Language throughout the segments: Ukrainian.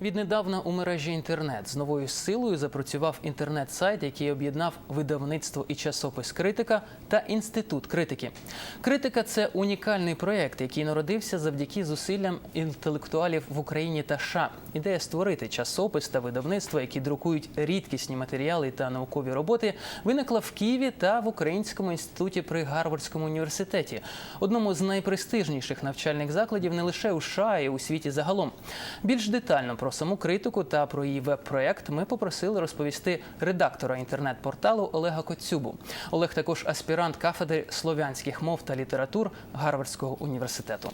Віднедавна у мережі інтернет з новою силою запрацював інтернет-сайт, який об'єднав видавництво і часопис Критика та інститут критики. Критика це унікальний проєкт, який народився завдяки зусиллям інтелектуалів в Україні та США. Ідея створити часопис та видавництво, які друкують рідкісні матеріали та наукові роботи, виникла в Києві та в Українському інституті при Гарвардському університеті, одному з найпрестижніших навчальних закладів не лише у США, а й у світі загалом. Більш детально про саму критику та про її веб-проект ми попросили розповісти редактора інтернет-порталу Олега Коцюбу. Олег також аспірант кафедри слов'янських мов та літератур Гарвардського університету.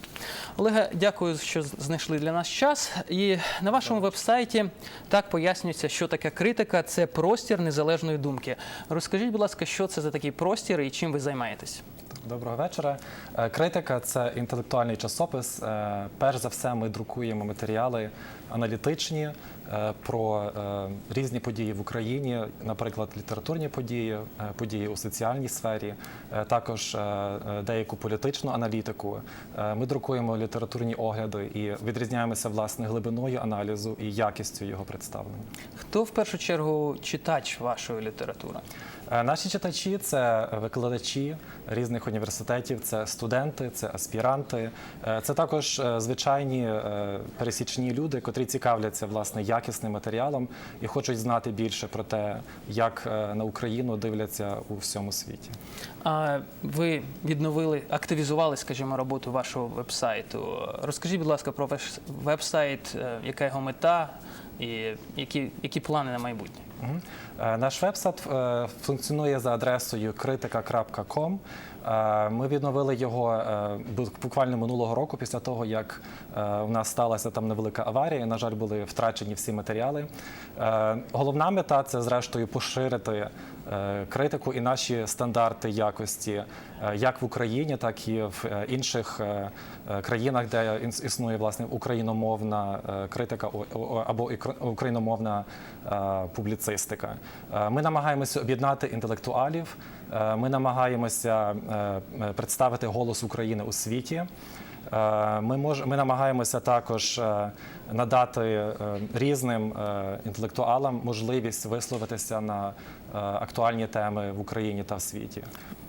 Олега, дякую, що знайшли для нас час. І на вашому веб-сайті так пояснюється, що таке критика це простір незалежної думки. Розкажіть, будь ласка, що це за такий простір і чим ви займаєтесь? Доброго вечора. Е, Критика це інтелектуальний часопис. Е, Перш за все, ми друкуємо матеріали аналітичні про е, різні події в Україні, наприклад, літературні події, е, події у соціальній сфері, е, також е, е, деяку політичну аналітику. Е, Ми друкуємо літературні огляди і відрізняємося власне глибиною аналізу і якістю його представлення. Хто в першу чергу читач вашої літератури? Е, Наші читачі це викладачі різних університетів, це студенти, це аспіранти, е, це також е, звичайні е, пересічні люди, котрі цікавляться власне якісним матеріалом і хочуть знати більше про те, як е, на Україну дивляться у всьому світі. А ви відновили, активізували, скажімо, роботу вашого веб-сайту. Розкажіть, будь ласка, про ваш веб-сайт, е, яка його мета і які, які плани на майбутнє? Е, Наш вебсайт е, функціонує за адресою kritika.com. Е, Ми відновили його буквально минулого року, після того як у нас сталася там невелика аварія. На жаль, були втрачені всі матеріали. Головна мета це зрештою поширити критику і наші стандарти якості, е, як в Україні, так і в е, інших е, е, країнах, де іс- існує власне україномовна е, критика або україномовна е, публіцистика. Е, Ми намагаємося об'єднати інтелектуалів. е, Ми намагаємося е, е, представити голос України у світі. Е, Ми мож, ми намагаємося також е, надати е, різним е, інтелектуалам можливість висловитися на е, актуальні теми в Україні та в світі.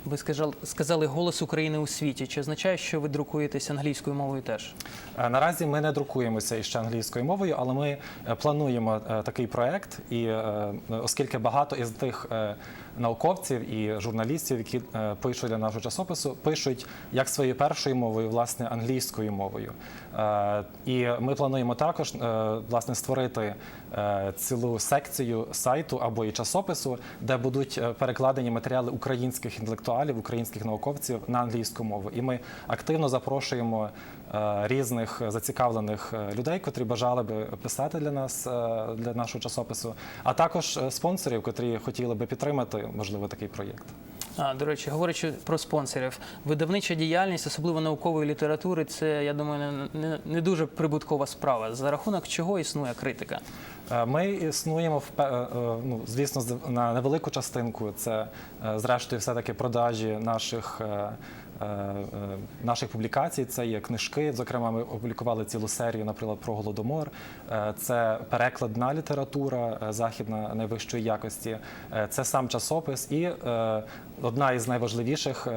Ви сказали, голос України у світі. Чи означає, що ви друкуєтесь англійською мовою теж? Е, Наразі ми не друкуємося іще англійською мовою, але ми е, плануємо е, такий проект, і е, оскільки багато із тих е, науковців і журналістів, які е, пишуть для нашого часопису, пишуть як своєю першою мовою, власне, англійською мовою. Е, І ми плануємо також е, власне створити е, цілу секцію сайту або і часопису, де будуть е, перекладені матеріали українських інтелектуалів, українських науковців на англійську мову. І ми активно запрошуємо е, різних зацікавлених е, людей, котрі бажали би писати для нас, для нашого часопису, а також спонсорів, котрі хотіли би підтримати, можливо, такий проєкт. До речі, говорячи про спонсорів, видавнича діяльність, особливо наукової літератури, це я думаю, не, не, дуже прибуткова справа. За рахунок чого існує критика? Е, Ми існуємо в е, е, ну, звісно, на невелику частинку. Це зрештою все-таки продажі наших. Е, е, Наших публікацій це є книжки. Зокрема, ми опублікували цілу серію, наприклад, про голодомор. Е, Це перекладна література західна найвищої якості. Це сам часопис. І одна із найважливіших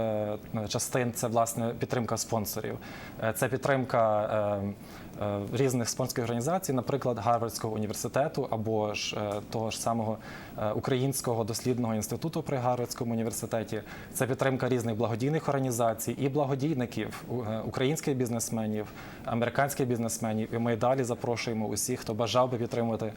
частин це власне підтримка спонсорів. Це підтримка. Е, різних спонсорських організацій, наприклад, Гарвардського університету або ж е, того ж самого е, Українського дослідного інституту при Гарвардському університеті. Це підтримка різних благодійних організацій і благодійників, українських бізнесменів, американських бізнесменів. І ми далі запрошуємо усіх, хто бажав би підтримувати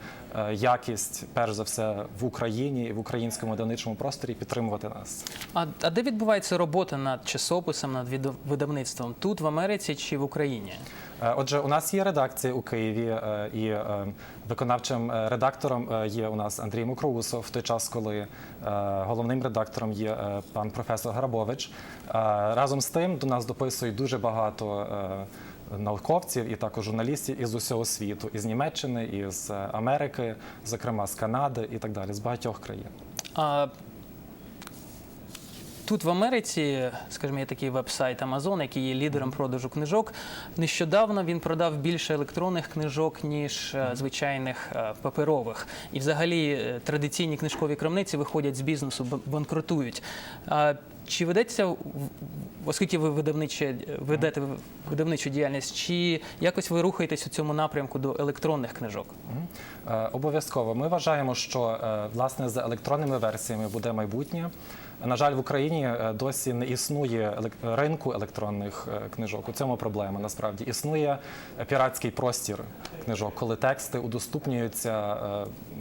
якість, перш за все, в Україні і в українському видавничому просторі, підтримувати нас. А, а де відбувається робота над часописом, над видавництвом? Тут, в Америці чи в Україні? Е, Отже, у нас є редакція у Києві, е, і е, виконавчим редактором є у нас Андрій Мокроусов, в той час, коли головним редактором є пан професор Грабович. Разом з тим до нас дописують дуже багато. Науковців і також журналістів із усього світу, із Німеччини, із Америки, зокрема з Канади і так далі, з багатьох країн. Тут в Америці, скажімо, є такий веб-сайт Amazon, який є лідером продажу книжок. Нещодавно він продав більше електронних книжок, ніж е, звичайних е, паперових. І взагалі е, традиційні книжкові крамниці виходять з бізнесу, банкрутують. Чи ведеться, оскільки ви видавниче, ведете видавничу діяльність, чи якось ви рухаєтесь у цьому напрямку до електронних книжок? Е, Обов'язково. Ми вважаємо, що е, власне з електронними версіями буде майбутнє. На жаль, в Україні е, досі не існує ринку електронних книжок. У цьому проблема насправді існує піратський простір книжок, коли тексти удоступнюються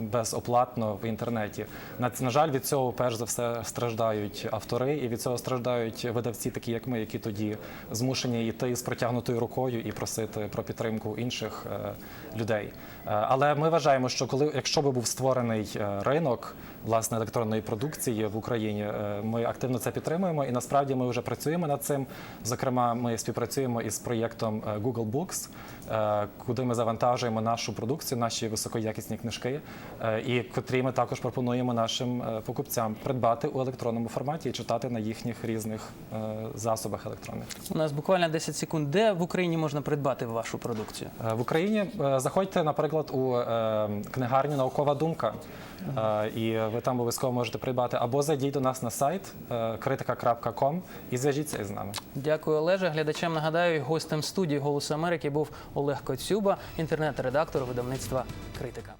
безоплатно в інтернеті. На жаль, від цього перш за все страждають автори, і від цього страждають видавці, такі як ми, які тоді змушені йти з протягнутою рукою і просити про підтримку інших е, людей. Е, Але ми вважаємо, що коли, якщо би був створений е, ринок власне електронної продукції в Україні, ми активно це підтримуємо, і насправді ми вже працюємо над цим. Зокрема, ми співпрацюємо із проєктом Google Books, куди ми завантажуємо нашу продукцію, наші високоякісні книжки, і котрі ми також пропонуємо нашим покупцям придбати у електронному форматі і читати на їхніх різних е, засобах електронних. У нас буквально 10 секунд. Де в Україні можна придбати вашу продукцію? Е, В Україні е, заходьте, наприклад, у книгарню Наукова думка, і ви там обов'язково можете придбати, або зайдіть до нас на сайт kritika.com і зв'яжіться із нами. Дякую, Олеже. Глядачам нагадаю, гостем студії Голосу Америки був Олег Коцюба, інтернет-редактор видавництва Критика.